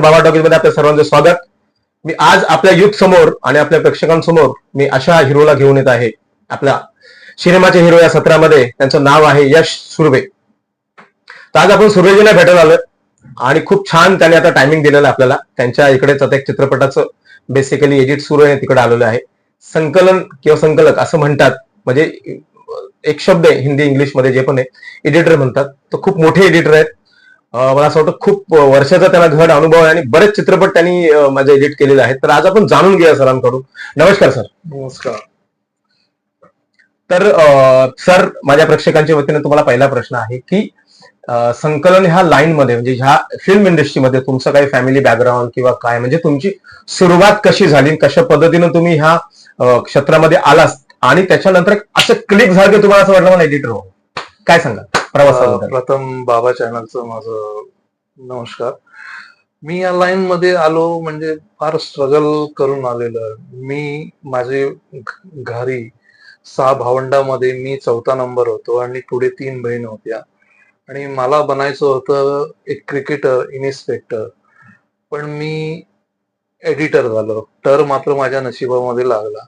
बाबा टॉकीजमध्ये आपल्या सर्वांचं स्वागत. मी आज आपल्या युथ समोर आणि आपल्या प्रेक्षकांसमोर मी अशा हिरोला घेऊन येत आहे. आपल्या सिनेमाचे हिरो या सत्रामध्ये त्यांचं नाव आहे यश सुर्वे. तर आज आपण सुर्वेजीला भेटत आलो आणि खूप छान त्यांनी आता टायमिंग दिलेलं आपल्याला. त्यांच्या इकडेच आता एक चित्रपटाचं बेसिकली एडिट सुरू आहे तिकडे आलेलं आहे. संकलन किंवा संकलक असं म्हणतात. म्हणजे एक शब्द आहे हिंदी इंग्लिशमध्ये जे पण आहे एडिटर म्हणतात. तर खूप मोठे एडिटर आहेत. मला असं वाटतं खूप वर्षाचा त्यांना घड अनुभव आहे आणि बरेच चित्रपट त्यांनी माझे एडिट केलेले आहेत. तर आज आपण जाणून घेऊया सरांकडून. नमस्कार सर. नमस्कार. तर सर माझ्या प्रेक्षकांच्या वतीने तुम्हाला पहिला प्रश्न आहे की संकलन ह्या लाईन मध्ये म्हणजे ह्या फिल्म इंडस्ट्रीमध्ये तुमचं काही फॅमिली बॅकग्राऊंड किंवा काय म्हणजे तुमची सुरुवात कशी झाली कशा पद्धतीनं तुम्ही ह्या क्षेत्रामध्ये आलात? आणि त्याच्यानंतर असं क्लिक झालं की तुम्हाला असं वाटलं मला एडिटर हो काय सांगा प्रवासाबद्दल. प्रथम बाबा चॅनलचं माझं नमस्कार. मी या लाईन मध्ये आलो म्हणजे फार स्ट्रगल करून आलेलो. मी माझे घरी सहा भावंडामध्ये मी चौथा नंबर होतो आणि पुढे तीन बहीण होत्या. आणि मला बनायचं होतं एक क्रिकेटर इन्स्पेक्टर पण मी एडिटर झालो. टर मात्र माझ्या नशिबामध्ये लागला.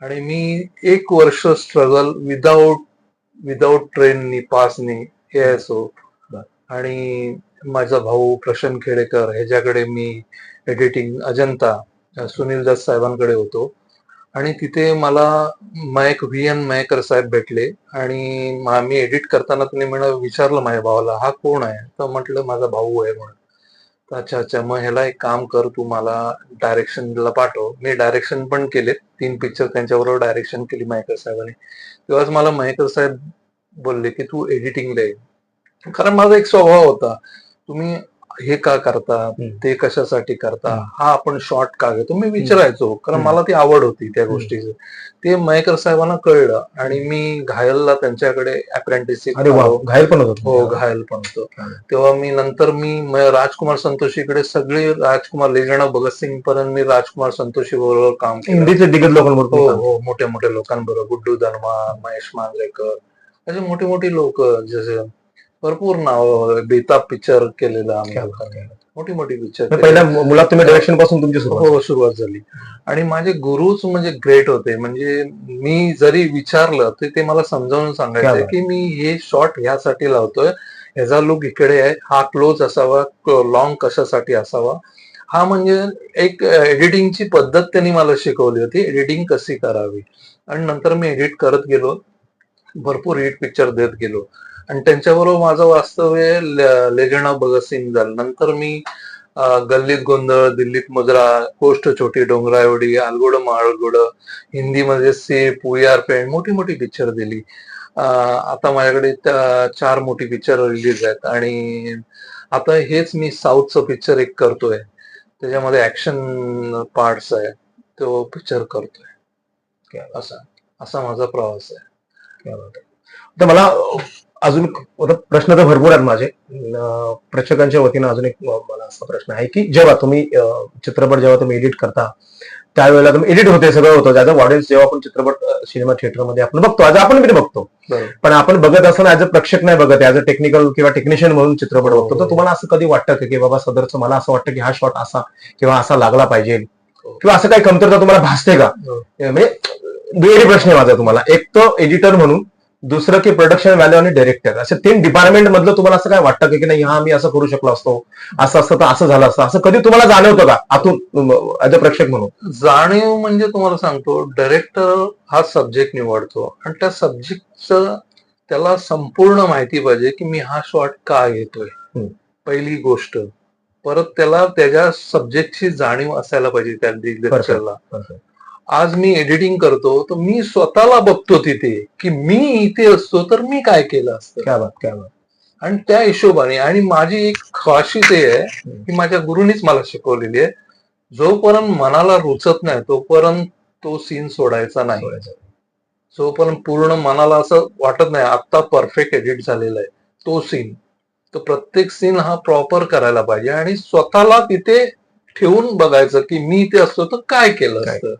आणि मी एक वर्ष स्ट्रगल विदाऊट विदाऊट ट्रेननी पासनी यायचो बर. आणि माझा भाऊ प्रशांत खेडेकर ह्याच्याकडे मी एडिटिंग अजंता सुनील दास साहेबांकडे होतो. आणि तिथे मला मयक व्ही एन मयकर साहेब भेटले. आणि मा- एडिट करताना त्यांनी म्हणा विचारलं माझ्या भावाला हा कोण आहे? तर म्हटलं माझा भाऊ आहे म्हणून. अच्छा अच्छा. मग ह्याला एक काम कर तू मला डायरेक्शनला पाठव. मी डायरेक्शन पण केले तीन पिक्चर त्यांच्याबरोबर डायरेक्शन केली मयकर साहेबांनी. तेव्हाच मला मयकर साहेब बोलले की तू एडिटिंगला ये. कारण माझा एक स्वभाव होता. तुम्ही हे का करता. ते कशासाठी करता. हा आपण शॉर्ट का घेतो? मी विचारायचो. कारण. मला ती आवड होती त्या. गोष्टीचं. ते मयकर साहेबांना कळलं आणि मी घायलला त्यांच्याकडे अप्रेंटिसशिप घायल पण होत हो घायल पण होतो. तेव्हा मी नंतर मी राजकुमार संतोषीकडे सगळे राजकुमार लेजंड भगतसिंग पर्यंत मी राजकुमार संतोषी बरोबर काम केलं. हिंदीचे दिग्गज लोकांबरोबर हो काम हो मोठ्या मोठ्या लोकांबरोबर. गुड्डू धर्मा महेश मांजरेकर असे मोठी मोठी लोक जसे भरपूर नाव बेताब पिक्चर केलेला आम्ही. मोठी मोठी पिक्चर. पहिल्या मुलात तुम्ही डायरेक्शनपासून तुमची सुरुवात हो सुरुवात झाली. आणि माझे गुरुच म्हणजे ग्रेट होते. म्हणजे मी जरी विचारलं तर ते मला समजावून सांगायचे. की मी हे शॉट ह्यासाठी लावतोय. ह्याचा लुक इकडे आहे. हा क्लोज असावा लॉंग कशासाठी असावा. हा म्हणजे एक एडिटिंगची पद्धत त्यांनी मला शिकवली होती. एडिटिंग कशी करावी? आणि नंतर मी एडिट करत गेलो. भरपूर हिट पिक्चर देत गेलो. आणि त्यांच्याबरोबर माझं वास्तव्य लेजंड भगतसिंग झालं. नंतर मी गल्लीत गोंधळ दिल्लीत मुजरा कोष्ट छोटी डोंगरावडी आलगोड माळगोड हिंदीमध्ये से पुयार पेंट मोठी मोठी पिक्चर दिली. आता माझ्याकडे चार मोठी पिक्चर रिलीज आहेत. आणि आता हेच मी साऊथचं पिक्चर एक करतोय. त्याच्यामध्ये ऍक्शन पार्ट्स आहे. तो पिक्चर करतोय. असा असा माझा प्रवास आहे. तर मला अजून प्रश्न तर भरपूर आहेत माझे. प्रेक्षकांच्या वतीनं अजून एक मला असा प्रश्न आहे की जेव्हा तुम्ही चित्रपट जेव्हा तुम्ही एडिट करता त्यावेळेला तुम्ही एडिट होते सगळं होतं. त्याचा ऑडियन्स जेव्हा आपण चित्रपट सिनेमा थिएटरमध्ये आपण बघतो आज आपण पण बघतो. पण आपण बघत असताना ऍज अ प्रेक्षक नाही बघत. ऍज अ टेक्निकल किंवा टेक्निशियन म्हणून चित्रपट हो, बघतो हो. तर तुम्हाला असं कधी वाटतं का की बाबा सदरचं मला असं वाटतं की हा शॉट असा किंवा असा लागला पाहिजे? हो. किंवा असं काही कमतरता तुम्हाला भासते का? हो. म्हणजे दुहेरी प्रश्न आहे माझा तुम्हाला. एक तो एडिटर म्हणून दुसरं की प्रोडक्शन व्हॅल्यू आणि डायरेक्टर असे तीन डिपार्टमेंट मधलं तुम्हाला असं काय वाटतं का नाही हा मी असं करू शकलो असतो असं असतं तर असं झालं असतं असं कधी तुम्हाला जाणवतं का आतून ऍज अ प्रेक्षक म्हणून? जाणीव म्हणजे तुम्हाला सांगतो डायरेक्टर हा सब्जेक्ट निवडतो आणि त्या सब्जेक्टचं त्याला संपूर्ण माहिती पाहिजे की मी हा शॉट का घेतोय. पहिली गोष्ट. परत त्याला त्याच्या सब्जेक्टची जाणीव असायला पाहिजे त्या दिग्दर्शकाला आज मी एडिटिंग करतो तर मी स्वतःला बघतो तिथे की मी इथे असतो तर मी काय केलं असतं? काय बात काय बात. आणि त्या हिशोबाने आणि माझी एक खासियत हे आहे की माझ्या गुरुनीच मला शिकवलेली आहे. जोपर्यंत मनाला रुचत नाही तोपर्यंत तो सीन सोडायचा नाही. जोपर्यंत पूर्ण मनाला असं वाटत नाही आता परफेक्ट एडिट झालेला आहे तो सीन तो प्रत्येक सीन हा प्रॉपर करायला पाहिजे आणि स्वतःला तिथे ठेवून बघायचं की मी इथे असतो तर काय केलं? असतं?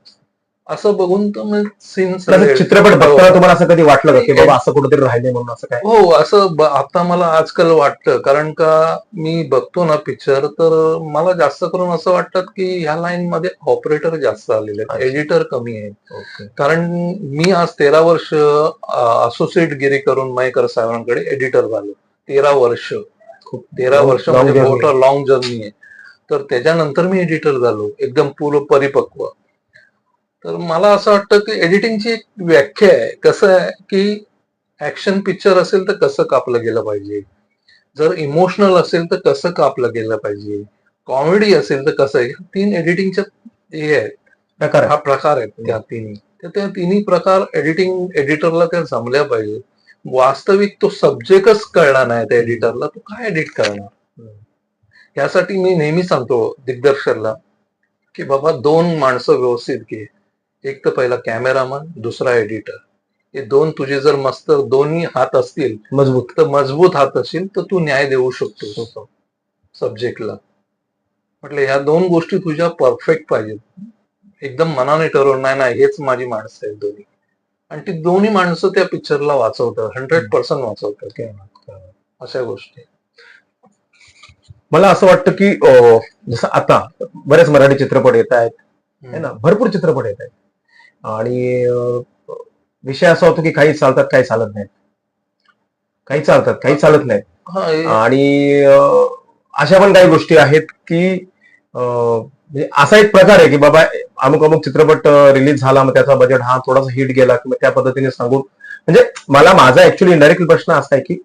असं बघून तर मग कसं चित्रपट बघताना तुम्हाला असं कधी वाटलं का की बाबा असं कुठेतरी राहिले म्हणून असं काय? हो असं आता मला आजकाल वाटतं कारण का मी बघतो ना पिक्चर तर मला जास्त करून असं वाटतं की ह्या लाईन मध्ये ऑपरेटर जास्त आलेले आहेत. एडिटर कमी आहे ओके. कारण मी आज तेरा वर्ष असोसिएट गिरी करून मयकर साहेबांकडे एडिटर झालो. तेरा वर्ष. खूप तेरा वर्ष म्हणजे. मोठं लॉंग जर्नी आहे. तर त्याच्यानंतर मी एडिटर झालो एकदम पूर्ण परिपक्व. तर मला असं वाटतं की एडिटिंगची एक व्याख्या आहे. कसं आहे की ऍक्शन पिक्चर असेल तर कसं कापलं गेलं पाहिजे? जर इमोशनल असेल तर कसं कापलं गेलं पाहिजे? कॉमेडी असेल तर कसं आहे? तीन एडिटिंगच्या हे आहेत. प्रकार हा प्रकार आहेत त्या तिन्ही. तर त्या तिन्ही प्रकार एडिटिंग एडिटरला त्या जमल्या पाहिजे. वास्तविक तो सब्जेक्टच कळला नाही त्या एडिटरला तो काय एडिट करणार? यासाठी मी नेहमी सांगतो दिग्दर्शकला की बाबा दोन माणसं व्यवस्थित घे. एक तर पहिला कॅमेरामन दुसरा एडिटर. हे दोन तुझे जर मस्त दोन्ही हात असतील मजबूत. तर मजबूत हात असेल तर तू न्याय देऊ शकतो सब्जेक्टला म्हटलं ह्या दोन गोष्टी तुझ्या परफेक्ट पाहिजेत. एकदम मनाने ठरवून नाही नाही हेच माझी माणसं आहेत दोन्ही. आणि ती दोन्ही माणसं त्या पिक्चरला वाचवतात हंड्रेड पर्सेंट वाचवतात. अशा गोष्टी. मला असं वाटतं की जसं आता बरेच मराठी चित्रपट येत आहेत है ना? भरपूर चित्रपट येत आहेत. आणि विषय असा होतो की काही चालतात काही चालत नाहीत. काही चालतात काही चालत नाहीत. आणि अशा पण काही गोष्टी आहेत की म्हणजे असा एक प्रकार आहे की बाबा अमुक अमुक चित्रपट रिलीज झाला मग त्याचा बजेट हा थोडासा हिट गेला किंवा त्या पद्धतीने सांगून म्हणजे मला माझा ऍक्च्युली इनडायरेक्टली प्रश्न असा आहे की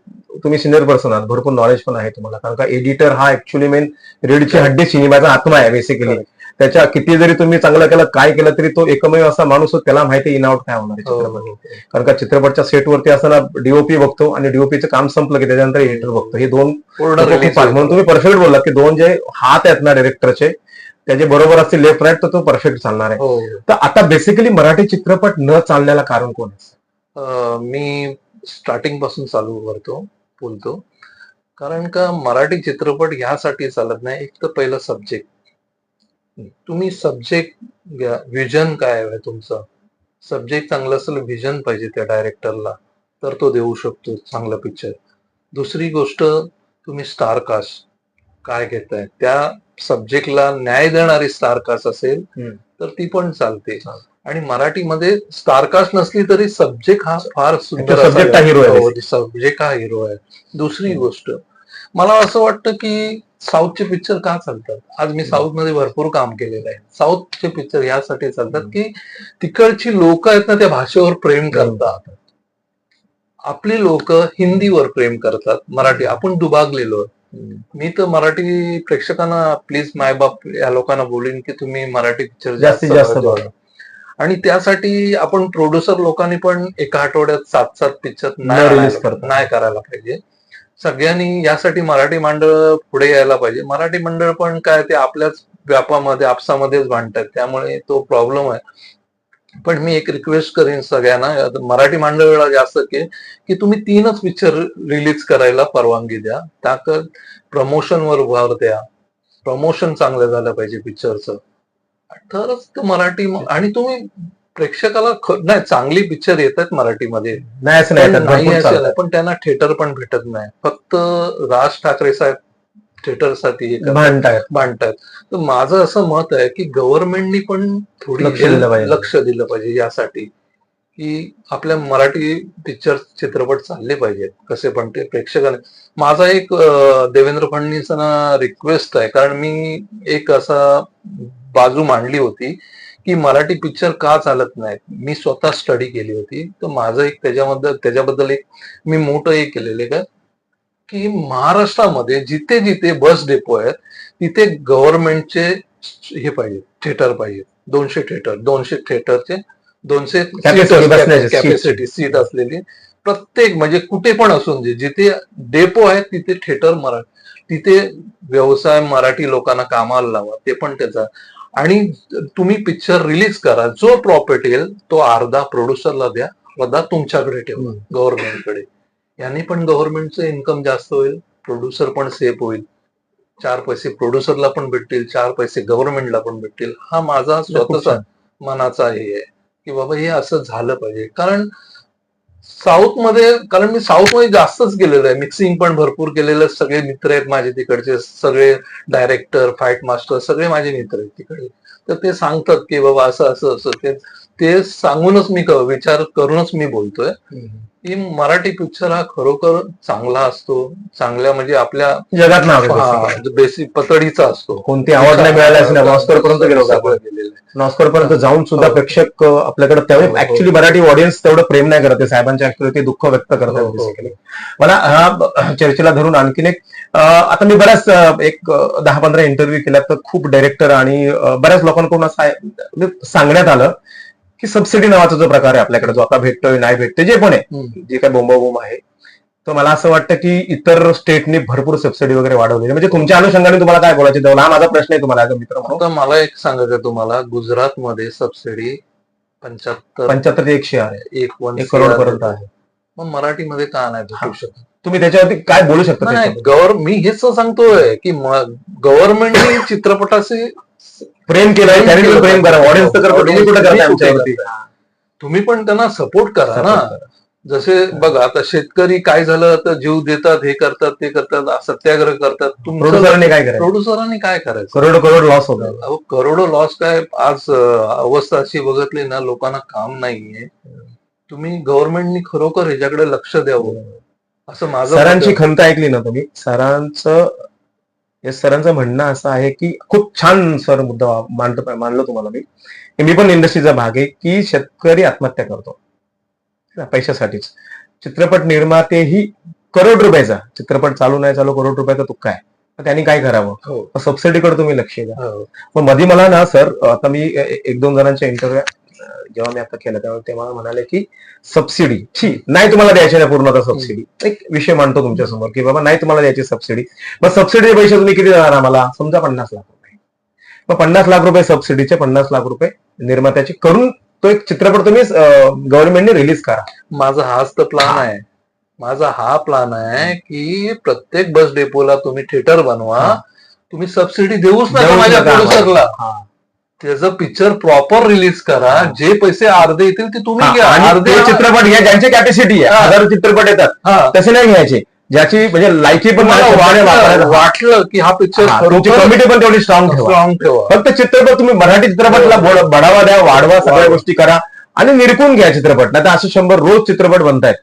तुम्ही सिनियर पर्सन आहात भरपूर नॉलेज पण आहे तुम्हाला कारण का एडिटर हा ऍक्च्युली मेन रीडची हड्डी सिनेमाचा आत्मा आहे बेसिकली. त्याच्या किती जरी तुम्ही चांगलं केलं काय केलं तरी तो एकमेव असा माणूस त्याला माहिती इन आउट काय होणार आहे हो, चित्रपट. हो, कारण का चित्रपटच्या सेटवरती असताना डीओपी बघतो आणि डीओपीचं काम संपलं की त्याच्यानंतर एडिटर बघतो. हे दोन. म्हणून तुम्ही परफेक्ट बोललात की दोन जे हात आहेत ना डिरेक्टरचे त्याचे बरोबर असतील लेफ्ट राईट तर तो परफेक्ट चालणार आहे. हो. तर आता बेसिकली मराठी चित्रपट न चालण्याला कारण कोण मी स्टार्टिंगपासून चालू करतो बोलतो. कारण का मराठी चित्रपट ह्यासाठी चालत नाही एक तर पहिलं सब्जेक्ट तुम्ही सब्जेक्ट घ्या. विजन काय आहे तुमचं? सब्जेक्ट चांगलं असेल विजन पाहिजे त्या डायरेक्टरला तर तो देऊ शकतो चांगला पिक्चर दुसरी गोष्ट तुम्ही स्टार कास्ट काय घेताय? त्या सब्जेक्टला न्याय देणारी स्टार कास्ट असेल. तर ती पण चालते. आणि मराठीमध्ये स्टारकास्ट नसली तरी सब्जेक्ट हा फार सुंदर हा सब्जेक्ट हा हिरो आहे. दुसरी गोष्ट मला असं वाटतं की साऊथचे पिक्चर का चालतात? आज मी साऊथमध्ये भरपूर काम केलेलं आहे. साऊथचे पिक्चर यासाठी चालतात की तिकडची लोक आहेत ना त्या भाषेवर प्रेम करतात. आपली लोक हिंदीवर प्रेम करतात मराठी. आपण दुभागलेलो आहे. मी तर मराठी प्रेक्षकांना प्लीज मायबाप या लोकांना बोलीन की तुम्ही मराठी पिक्चर जास्तीत जास्त. आणि त्यासाठी आपण प्रोड्युसर लोकांनी पण एका आठवड्यात सात सात पिक्चर. नाही करायला पाहिजे. सगळ्यांनी यासाठी मराठी मंडळ पुढे यायला पाहिजे. मराठी मंडळ पण काय ते आपल्याच व्यापामध्ये आपसामध्येच भांडतात. त्यामुळे तो प्रॉब्लेम आहे. पण मी एक रिक्वेस्ट करेन सगळ्यांना मराठी मंडळाला जास्त की की तुम्ही तीनच पिक्चर रिलीज करायला परवानगी द्या. त्याकर प्रमोशनवर भर द्या. प्रमोशन चांगलं झालं पाहिजे पिक्चरचं तरच मराठी आणि तुम्ही प्रेक्षकाला नाही चांगली पिक्चर येत आहेत मराठीमध्ये. नाही असं नाही नाही असं पण त्यांना थिएटर पण भेटत नाही. फक्त राज ठाकरे साहेब थिएटरसाठी भांडतायत. भांडतात तर माझं असं मत आहे की गव्हर्नमेंटनी पण थोडी लक्ष help- दिलं पाहिजे. लक्ष दिलं पाहिजे यासाठी. की आपल्या मराठी पिक्चर चित्रपट चालले पाहिजेत. कसे पण ते प्रेक्षकांना. माझा एक अं, देवेंद्र फडणवीसांना रिक्वेस्ट आहे. कारण मी एक असा बाजू मांडली होती की मराठी पिक्चर का चालत नाहीत? मी स्वतः स्टडी केली होती. तर माझं एक त्याच्याबद्दल त्याच्याबद्दल एक मी मोठं हे केलेलं आहे का? की महाराष्ट्रामध्ये जिथे जिथे बस डेपो आहेत तिथे गव्हर्नमेंटचे हे पाहिजे थिएटर पाहिजे दोनशे थिएटर दोनशे थिएटरचे दोनशे. कॅपॅसिटी सीट असलेली. प्रत्येक म्हणजे कुठे पण असून दे जिथे डेपो आहेत तिथे थिएटर मराठी तिथे व्यवसाय मराठी लोकांना कामाला लावा ते पण त्याचा. आणि तुम्ही पिक्चर रिलीज करा. जो प्रॉफिट येईल तो अर्धा प्रोड्युसरला द्या अर्धा तुमच्याकडे ठेवा गव्हर्नमेंटकडे यांनी पण गव्हर्नमेंटचं इन्कम जास्त होईल प्रोड्युसर पण सेफ होईल. चार पैसे प्रोड्युसरला पण भेटतील चार पैसे गव्हर्नमेंटला पण भेटतील. हा माझा स्वतःचा. मनाचा हे आहे की बाबा हे असं झालं पाहिजे. कारण साऊथमध्ये कारण मी साऊथमध्ये जास्तच गेलेलो आहे. मिक्सिंग पण भरपूर केलेलं आहे. सगळे मित्र आहेत माझे तिकडचे. सगळे डायरेक्टर फाईट मास्टर सगळे माझे मित्र आहेत तिकडे. तर ते सांगतात की बाबा असं असं असं. ते ते सांगूनच मी क- विचार करूनच मी बोलतोय की मराठी पिक्चर हा खरोखर चांगला असतो चांगल्या म्हणजे आपल्या जगात. बेसिक पतडीचा असतो कोणती आवड नाही मिळाली ऑस्कर पर्यंत गेलो. ऑस्कर पर्यंत जाऊन सुद्धा हो. प्रेक्षक आपल्याकडे त्यावेळी हो, हो. ऍक्च्युली मराठी ऑडियन्स तेवढं प्रेम नाही करत साहेबांच्या ऍक्च्युली ते दुःख व्यक्त हो, करतात हो. बेसिकली मला हा चर्चेला धरून आणखीन एक आता मी बऱ्याच एक दहा पंधरा इंटरव्ह्यू केल्या तर खूप डायरेक्टर आणि बऱ्याच लोकांकडून म्हणजे सांगण्यात आलं की सबसिडी नावाचा जो प्रकार आहे आपल्याकडे जो आता भेटतोय नाही भेटतोय जे पण आहे. जे काही बोंबाबोंब आहे तर मला असं वाटतं की इतर स्टेटनी भरपूर सबसिडी वगैरे वाढवलेली. म्हणजे तुमच्या अनुषंगाने तुम्हाला काय बोलायचं तेव्हा हा माझा प्रश्न आहे तुम्हाला मित्र म्हणून मला एक सांगायचं आहे तुम्हाला गुजरात मध्ये सबसिडी पंच्याहत्तर पंच्याहत्तर ते एकशे आहे एक करोड पर्यंत आहे मग मराठीमध्ये का नाही. भेटू शकत तुम्ही त्याच्यावरती काय बोलू शकता नाही त्याच्याबद्दल? गव्हर मी हेच सांगतोय की गव्हर्नमेंटने चित्रपटाचे प्रेम केलं त्यांनी पण प्रेम करा ऑडियन्स तर करतो तुम्ही कुठे करताय आमच्यावरती तुम्ही पण त्यांना सपोर्ट करा ना. जसे बघा आता शेतकरी काय झालं तर जीव देतात हे करतात ते करतात सत्याग्रह करतात. प्रोड्युसरने काय करायचं? प्रोड्युसरांनी काय करायचं? करोड करोड लॉस होत अहो करोडो लॉस काय आज अवस्था अशी बघितली ना लोकांना काम नाहीये. तुम्ही गव्हर्नमेंटनी खरोखर ह्याच्याकडे लक्ष द्यावं. असं माझं सरांची. खंत ऐकली ना तुम्ही? सरांचं हे सरांचं म्हणणं असं आहे की खूप छान सर मुद्दा मांडतो मानलो तुम्हाला मी की मी पण इंडस्ट्रीचा भाग आहे की शेतकरी आत्महत्या करतो. पैशासाठीच. चित्रपट निर्मातेही करोड रुपयाचा चित्रपट चालू नाही चालू करोड रुपयाचा तुक्का आहे. त्यांनी काय करावं? हो, सबसिडीकडे तुम्ही लक्ष द्या. हो. पण मध्ये मला ना सर आता मी एक दोन जणांच्या इंटरव्ह्यू जेव्हा मी आता केलं तेव्हा ते मला म्हणाले की सबसिडी ठी नाही तुम्हाला द्यायची नाही पूर्णतः सबसिडी एक विषय मांडतो तुमच्यासमोर की बाबा नाही तुम्हाला द्यायची सबसिडी मग सबसिडी पैसे तुम्ही किती देणार आम्हाला? समजा पन्नास लाख रुपये. मग पन्नास लाख रुपये सबसिडीचे पन्नास लाख रुपये निर्मात्याचे करून तो एक चित्रपट तुम्ही गव्हर्नमेंटने रिलीज करा. माझा हाच तर प्लान आहे. माझा हा प्लान आहे की प्रत्येक बस डेपोला तुम्ही थिएटर बनवा. तुम्ही सबसिडी देऊच नका माझ्या. प्रोड्युसरला. त्याचं पिक्चर प्रॉपर रिलीज करा. हा. जे पैसे अर्धे येतील ते तुम्ही घ्या. अर्धे चित्रपट घ्या ज्यांची कॅपॅसिटी आहे. हा. हजारो चित्रपट येतात. हा. तसे नाही घ्यायचे. ज्याची म्हणजे लायकी पण वाटलं की हा पिक्चर हा, कमिटी पण तेवढी स्ट्रॉंग स्ट्रॉंग ठेवा. फक्त चित्रपट तुम्ही मराठी चित्रपटला बोड- बढावा द्या वाढवा सगळ्या वाढवा. गोष्टी करा आणि निरकून घ्या चित्रपट. नाही तर असे शंभर रोज चित्रपट बनतायत.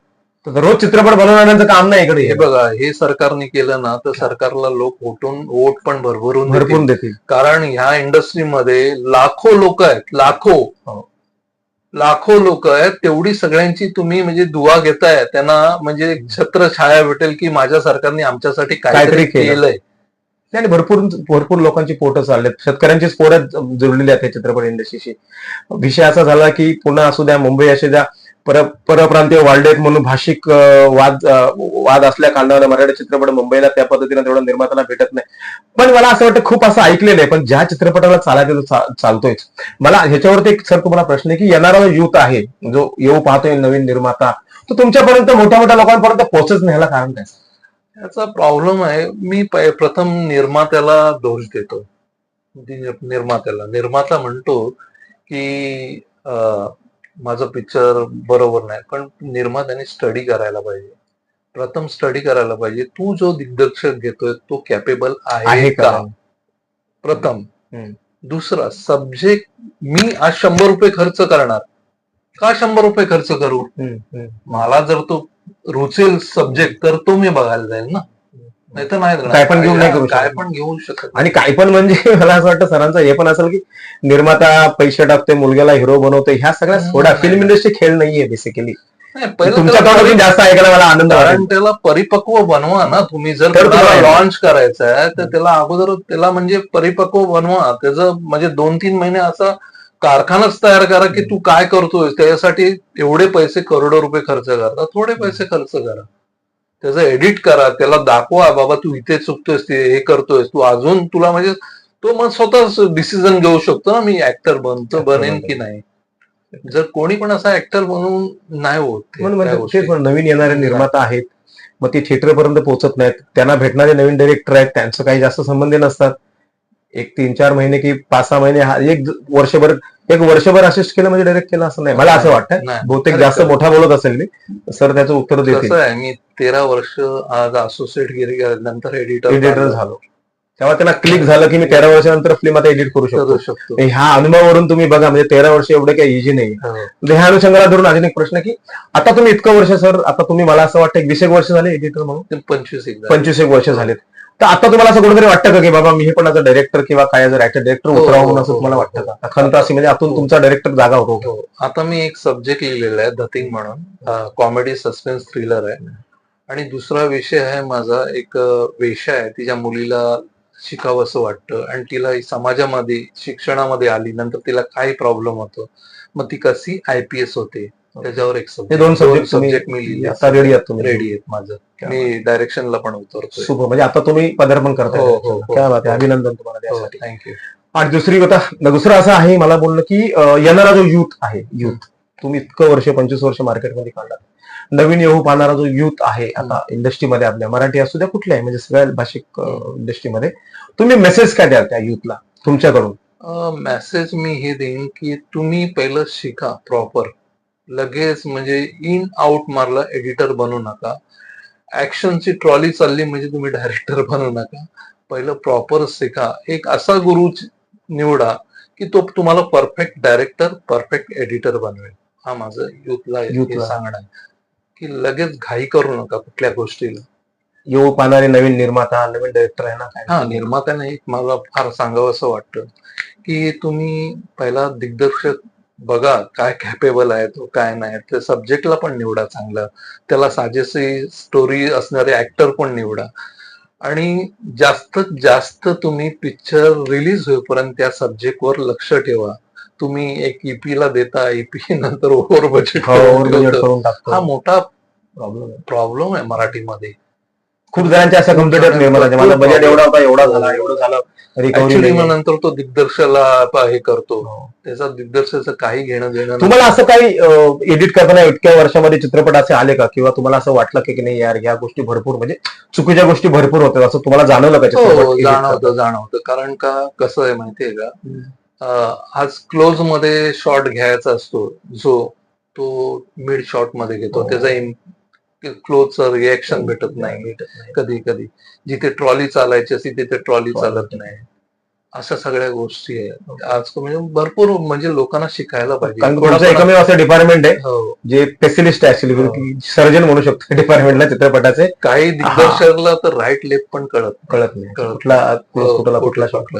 तर रोज चित्रपट बनवण्याचं काम नाही इकडे. हे बघा हे सरकारने केलं ना तर सरकारला लोक वोटून वोट पण भरभरून भरपूर देतील. कारण ह्या इंडस्ट्रीमध्ये लाखो लोक आहेत लाखो. हो. लाखो लोक आहेत तेवढी सगळ्यांची तुम्ही म्हणजे दुवा घेताय त्यांना म्हणजे छत्र छाया भेटेल की माझ्या सरकारने आमच्यासाठी काहीतरी काहीतरी केलं. केलंय. आणि भरपूर भरपूर लोकांची पोटं चाललेत. शेतकऱ्यांचीच पोरं जुळलेली आहेत चित्रपट इंडस्ट्रीशी. विषय असा झाला की पुन्हा असू द्या मुंबई असू द्या. पर परप्रांतीय वाढलेत म्हणून भाषिक वाद वाद असल्या कारणाने मराठी चित्रपट मुंबईला त्या पद्धतीने तेवढं निर्मात्याला भेटत नाही. पण मला असं वाटतं खूप असं ऐकलेलं आहे पण ज्या चित्रपटाला चालायचं तो चालतोयच. मला ह्याच्यावरती एक सर तुम्हाला प्रश्न आहे की येणारा जो युथ आहे जो येऊ पाहतोय नवीन निर्माता तो तुमच्यापर्यंत मोठ्या मोठ्या लोकांपर्यंत पोहोचच नाही ह्याला कारण काय? याचा प्रॉब्लेम आहे मी प्रथम निर्मात्याला दोष देतो. म्हणजे निर्मात्याला. निर्माता म्हणतो की माझं पिक्चर बरोबर नाही. पण निर्मात्याने स्टडी करायला पाहिजे. प्रथम स्टडी करायला पाहिजे. तू जो दिग्दर्शक घेतोय तो कॅपेबल आहे का? प्रथम. दुसरा सब्जेक्ट मी आज शंभर रुपये खर्च करणार. का शंभर रुपये खर्च करू. मला जर तो रुचेल सब्जेक्ट तर तो मी बघायला जाईल ना? नाही तर नाही काय पण घेऊन नाही करू काय. पण घेऊ शकत आणि काय पण म्हणजे मला असं वाटतं सरांचं हे पण असेल की निर्माता पैसे टाकते मुलग्याला हिरो बनवते ह्या सगळ्या नाही, फिल्म. इंडस्ट्री खेळ नाहीये बेसिकली तुमच्या तोंडातून जास्त ऐकायला मला आनंद कारण त्याला परिपक्व बनवा ना तुम्ही. जर लॉन्च करायचं आहे तर त्याला अगोदर त्याला म्हणजे परिपक्व बनवा. त्याचं म्हणजे दोन तीन महिने असा कारखानाच तयार करा की तू काय करतोय त्याच्यासाठी एवढे पैसे करोडो रुपये खर्च करता थोडे पैसे खर्च करा. त्याचं एडिट करा त्याला दाखवा बाबा तू इथे चुकतोयस ते हे करतोयस तू अजून तुला म्हणजे तो मग स्वतःच डिसिजन घेऊ शकतो ना मी ऍक्टर बनतो बनेन. की नाही. जर कोणी पण असा ऍक्टर बनवून नाही होत म्हणजे नवीन येणारे निर्माता आहेत मग ते थिएटर पर्यंत पोहोचत नाहीत त्यांना भेटणारे नवीन डायरेक्टर आहेत त्यांचं काही जास्त संबंध नसतात. एक तीन चार महिने की पाच सहा महिने हा- एक वर्षभर एक वर्षभर असिस्ट केलं म्हणजे डायरेक्ट केलं असं नाही. मला असं वाटतं. नाही. बहुतेक जास्त. मोठा बोलत असेल मी. सर त्याचं उत्तर देतील. कसं आहे मी तेरा वर्ष आज असोसिएट गिरी नंतर एडिटर एडिटर झालो. तेव्हा त्यांना क्लिक झालं की मी तेरा वर्षानंतर फिल्म आता एडिट करू शकतो. करू शकतो. आणि ह्या अनुभवावरून तुम्ही बघा म्हणजे तेरा वर्ष एवढे काही इझी नाही. हो. म्हणजे ह्या अनुषंगाला धरून अजून एक प्रश्न की आता तुम्ही इतकं वर्ष सर आता तुम्ही मला असं वाटतं एक वीस एक वर्ष झाले एडिटर म्हणून. ते पंचवीस एकदा पंचवीस एक वर्ष झालेत. तर आता तुम्हाला असं कुठेतरी वाटतं का की बाबा मी हे पण आता डायरेक्टर किंवा काय जर ऍक्टर डायरेक्टर उतरावं म्हणून असं तुम्हाला हो, वाटतं हो. का? खंत अशी म्हणजे आतून हो. तुमचा डायरेक्टर जागा होतो. आता मी एक सब्जेक्ट लिहिलेला आहे धतिंग म्हणून. कॉमेडी सस्पेन्स थ्रिलर आहे. आणि दुसरा विषय आहे माझा एक अ, वेश्या आहे तिच्या मुलीला शिकावंसं वाटतं. आणि तिला समाजामध्ये शिक्षणामध्ये आली नंतर तिला काय प्रॉब्लेम होतो. मग ती कशी आय पी एस होते? त्याच्यावर एक हे दोन सब्जेक्ट सब्जेक्ट मी लिहिले आता रेडी आहात तुम्ही? रेडी आहेत माझं. मी डायरेक्शनला पण उतरतोय. सुपर म्हणजे आता तुम्ही पदार्पण करताय हो, हो, हो. काय बात. आहे अभिनंदन तुम्हाला थँक्यू आणि दुसरी गोष्ट दुसरं असं आहे मला बोलणं की येणारा जो युथ आहे युथ तुम्ही इतकं वर्ष पंचवीस वर्ष मार्केटमध्ये काढला नवीन येऊ पाहणारा जो युथ आहे आता इंडस्ट्रीमध्ये आपल्या मराठी असू द्या कुठल्याही म्हणजे सगळ्या भाषिक इंडस्ट्रीमध्ये तुम्ही मेसेज काय द्याल त्या युथला तुमच्याकडून? मेसेज मी हे देईन की तुम्ही पहिलं शिका प्रॉपर लगेच म्हणजे इन आउट मारला एडिटर बनू नका. ऍक्शनची ट्रॉली चालली म्हणजे तुम्ही डायरेक्टर बनू नका. पहिलं प्रॉपर शिका. एक असा गुरु निवडा की तो तुम्हाला परफेक्ट डायरेक्टर परफेक्ट एडिटर बनवेल. हा माझं युथला Youth ला. सांगणं आहे. की लगेच घाई करू नका कुठल्या गोष्टीला. येऊ पाहणारे नवीन निर्माता नवीन डायरेक्टर आहे ना हा निर्मात्याने एक मला फार सांगावं असं वाटतं की तुम्ही पहिला दिग्दर्शक बघा काय कॅपेबल आहे तो काय नाही. त्या सब्जेक्टला पण निवडा चांगलं. त्याला साजेसी स्टोरी असणारे ऍक्टर पण निवडा. आणि जास्तीत जास्त तुम्ही पिक्चर रिलीज होईपर्यंत त्या सब्जेक्टवर लक्ष ठेवा. तुम्ही एक ईपी ला देता ईपी नंतर ओव्हर बजेट हो, करून हा मोठा प्रॉब्लेम आहे मराठीमध्ये. खूप जणांचे असं कम्प्युटर नाही मला बजेट. एवढा होता एवढा झाला एवढं झालं. रिकव्हरी मग नंतर तो दिग्दर्शकाला प- हे करतो. त्याचा दिग्दर्शकाचं काही घेणं देणं. तुम्हाला असं काही एडिट करताना इतक्या वर्षामध्ये चित्रपट असे आले का? किंवा तुम्हाला असं वाटलं की नाही यार ह्या गोष्टी भरपूर म्हणजे चुकीच्या गोष्टी भरपूर होतात असं तुम्हाला जाणवलं का हो जाणवतं जाणवतं. कारण का कसं आहे माहितीये का? आज क्लोजमध्ये शॉट घ्यायचा असतो. जो तो मिड शॉटमध्ये घेतो. हो. त्याचा क्लोजचं रिएक्शन भेटत नाही कधी कधी. जिथे ट्रॉली चालायची असते तिथे ट्रॉली चालत नाही. अशा सगळ्या गोष्टी आहेत. आज म्हणजे भरपूर म्हणजे लोकांना शिकायला पाहिजे. एकमेव असं डिपार्टमेंट आहे. हो. जे स्पेशलिस्ट आहे ऍक्च्युली हो. की सर्जन म्हणू शकतो डिपार्टमेंटला चित्रपटाचे. काही दिग्दर्शकाला तर राईट लेफ्ट पण कळत. कळत नाही. कुठला हो, कुठला कुठला शॉट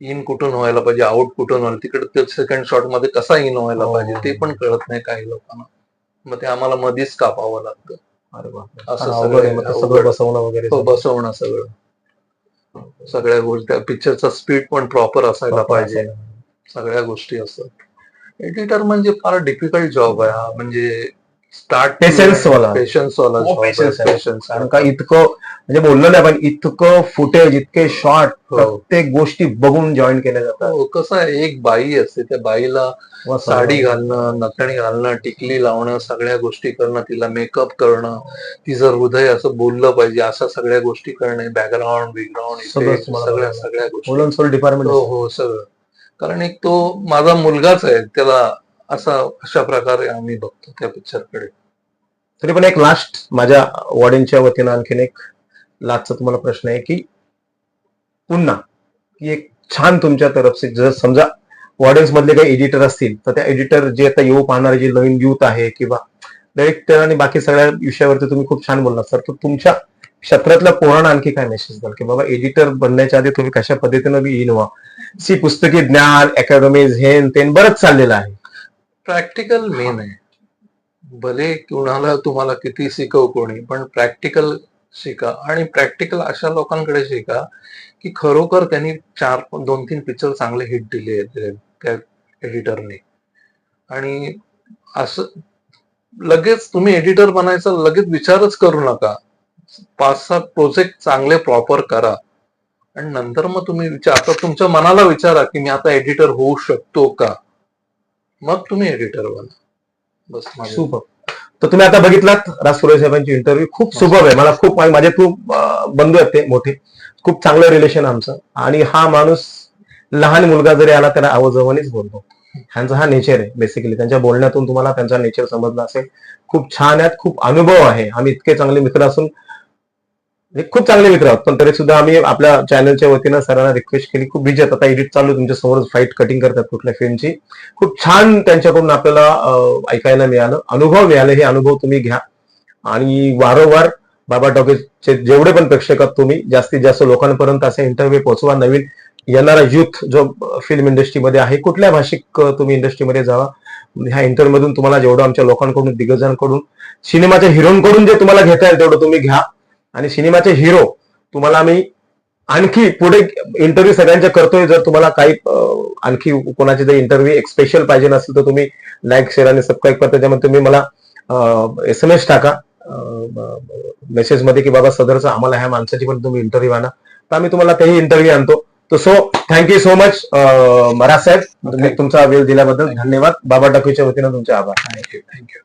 इन कुठून व्हायला पाहिजे आउट कुठून व्हायला तिकडे सेकंड शॉटमध्ये कसा इन व्हायला. पाहिजे ते पण कळत नाही काही लोकांना. मग ते आम्हाला मध्येच कापावं लागतं. असं सगळं बसवणं वगैरे तो बसवणं सगळं. सगळ्या गोष्टी पिक्चरचा स्पीड पण प्रॉपर असायला पाहिजे. सगळ्या गोष्टी असतात. एडिटर म्हणजे फार डिफिकल्ट जॉब आहे हा. म्हणजे स्टार्ट Patience वाला. पेशन्स वाला आहे. patience कारण का इतकं म्हणजे बोललो नाही पण इतकं फुटेज इतके शॉर्ट हो. प्रत्येक गोष्टी बघून जॉईन केल्या जातात. हो, कसं आहे एक बाई असते त्या बाईला साडी घालणं नथणी घालणं टिकली लावणं सगळ्या गोष्टी करणं तिला मेकअप करणं तिचं हृदय असं बोललं पाहिजे अशा सगळ्या गोष्टी करणे बॅकग्राऊंड बिग्राऊंड सगळ्या सगळ्या गोष्टी. मुलं सोल डिपार्टमेंट हो हो सगळं. कारण एक तो माझा मुलगाच आहे त्याला असा अशा प्रकारे आम्ही बघतो त्या पिक्चरकडे तरी पण एक लास्ट माझ्या वॉर्डनच्या वतीनं आणखीन एक लास्टचा तुम्हाला प्रश्न आहे की पुन्हा की एक छान तुमच्या तरफचे जर समजा ऑडियन्स मधले काही एडिटर असतील तर त्या एडिटर जे आता येऊ पाहणारे जे नवीन युथ आहे किंवा डायरेक्टर आणि बाकी सगळ्या विषयावरती तुम्ही खूप छान बोलणार सर तर तुमच्या क्षेत्रातल्या पोरांना आणखी काय मेसेज द्याल? की बाबा एडिटर बनण्याच्या आधी तुम्ही कशा पद्धतीनं बी इन व्हा सी पुस्तकी ज्ञान अकॅडमीज हेन तेन बरंच चाललेलं आहे. प्रॅक्टिकल मेन आहे. भले कुणाला तुम्हाला किती शिकव कोणी पण प्रॅक्टिकल शिका. आणि प्रॅक्टिकल अशा लोकांकडे शिका की खरोखर त्यांनी चार दोन तीन पिक्चर चांगले हिट दिले आहेत त्या एडिटरने आणि असं लगेच तुम्ही एडिटर बनायचा लगेच विचारच करू नका. पाच सात प्रोजेक्ट चांगले प्रॉपर करा. आणि नंतर मग तुम्ही विचार आता तुमच्या मनाला विचारा की मी आता एडिटर होऊ शकतो का? मग तुम्ही एडिटर बना. बस माझं. सुपर. तर तुम्ही आता बघितलात राज साहेबांची इंटरव्ह्यू खूप सुपर आहे. मला खूप माझे खूप अं, बंधू आहेत ते मोठे. खूप चांगलं रिलेशन आमचं. आणि हा माणूस लहान मुलगा जरी आला त्याला आवाजवानीच बोलतो. ह्यांचा हा नेचर आहे बेसिकली त्यांच्या बोलण्यातून तुम्हाला त्यांचा नेचर समजला असेल. खूप छान आहेत खूप अनुभव आहे. आम्ही इतके चांगले मित्र असून म्हणजे खूप चांगले मित्र आहोत. पण तरी सुद्धा आम्ही आपल्या चॅनलच्या वतीनं सरांना रिक्वेस्ट केली. खूप बिजी आता एडिट चालू तुमच्यासमोर फाईट कटिंग करतात कुठल्या फिल्मची खूप छान त्यांच्याकडून आपल्याला ऐकायला मिळालं. अनुभव मिळाले. हे अनुभव तुम्ही घ्या. आणि वारंवार बाबा टॉकीजचे जेवढे पण प्रेक्षक आहात तुम्ही जास्तीत जास्त लोकांपर्यंत असे इंटरव्ह्यू पोहोचवा. नवीन येणारा युथ जो फिल्म इंडस्ट्रीमध्ये आहे कुठल्या भाषिक तुम्ही इंडस्ट्रीमध्ये जावा. ह्या इंटरव्ह्यू मधून तुम्हाला जेवढं आमच्या लोकांकडून दिग्गजांकडून सिनेमाच्या हिरोकडून जे तुम्हाला घेता येईल तेवढं तुम्ही घ्या. आणि सिनेमाचे हिरो तुम्हाला आम्ही आणखी पुढे इंटरव्ह्यू सगळ्यांच्या करतोय. जर तुम्हाला काही आणखी कोणाचे जर इंटरव्ह्यू एक स्पेशल पाहिजे नसेल तर तुम्ही लाईक शेअर आणि सबस्क्राईब करा. त्याच्यामध्ये तुम्ही मला एस एम एस टाका मेसेजमध्ये की बाबा सदरचा आम्हाला ह्या माणसाची पण तुम्ही इंटरव्ह्यू आणा. तर आम्ही तुम्हाला तेही इंटरव्ह्यू आणतो. तर so thank you so much Maharaj साहेब. तुमचा वेळ दिल्याबद्दल धन्यवाद. बाबा टाकीच्या वतीनं तुमचे आभार. Thank you thank you